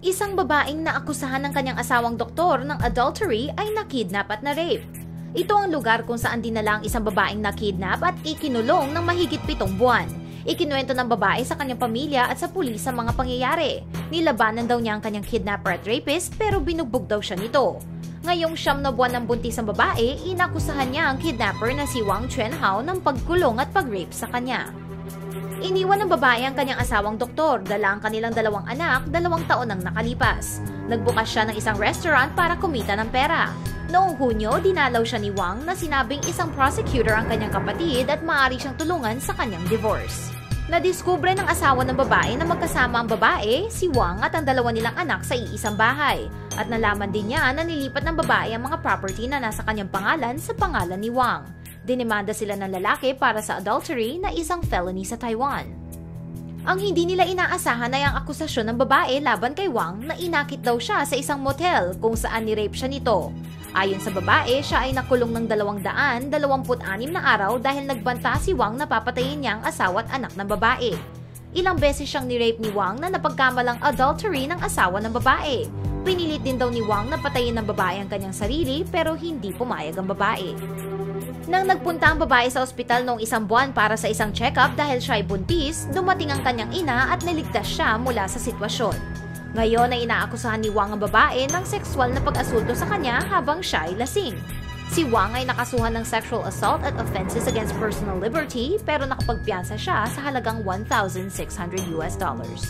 Isang babaeng naakusahan ng kanyang asawang doktor ng adultery ay nakidnap at na-rape. Ito ang lugar kung saan dinala ang isang babaeng nakidnap at ikinulong ng mahigit pitong buwan. Ikinuwento ng babae sa kanyang pamilya at sa pulis ang mga pangyayari. Nilabanan daw niya ang kanyang kidnapper at rapist pero binugbog daw siya nito. Ngayong siyam na buwan ng buntis ang babae, inakusahan niya ang kidnapper na si Wang Chenhao ng pagkulong at pag-rape sa kanya. Iniwan ng babae ang kanyang asawang doktor, dala ang kanilang dalawang anak, dalawang taon nang nakalipas. Nagbukas siya ng isang restaurant para kumita ng pera. Noong Hunyo, dinalaw siya ni Wang na sinabing isang prosecutor ang kanyang kapatid at maaari siyang tulungan sa kanyang divorce. Nadiskubre ng asawa ng babae na magkasama ang babae, si Wang at ang dalawa nilang anak sa iisang bahay. At nalaman din niya na nilipat ng babae ang mga property na nasa kanyang pangalan sa pangalan ni Wang. Dinimanda sila ng lalaki para sa adultery na isang felony sa Taiwan. Ang hindi nila inaasahan ay ang akusasyon ng babae laban kay Wang na inakit daw siya sa isang motel kung saan ni-rape siya nito. Ayon sa babae, siya ay nakulong ng 226 na araw dahil nagbanta si Wang na papatayin niya ang asawa at anak ng babae. Ilang beses siyang ni-rape ni Wang na napagkamalang adultery ng asawa ng babae. Pinilit din daw ni Wang na patayin ng babae ang kanyang sarili pero hindi pumayag ang babae. Nang nagpunta ang babae sa ospital noong isang buwan para sa isang check-up dahil siya ay buntis, dumating ang kanyang ina at niligtas siya mula sa sitwasyon. Ngayon ay inaakusahan ni Wang ang babae ng sexual na pag-asulto sa kanya habang siya ay lasing. Si Wang ay nakasuhan ng sexual assault at offenses against personal liberty pero nakapagpiyansa siya sa halagang 1,600 US dollars.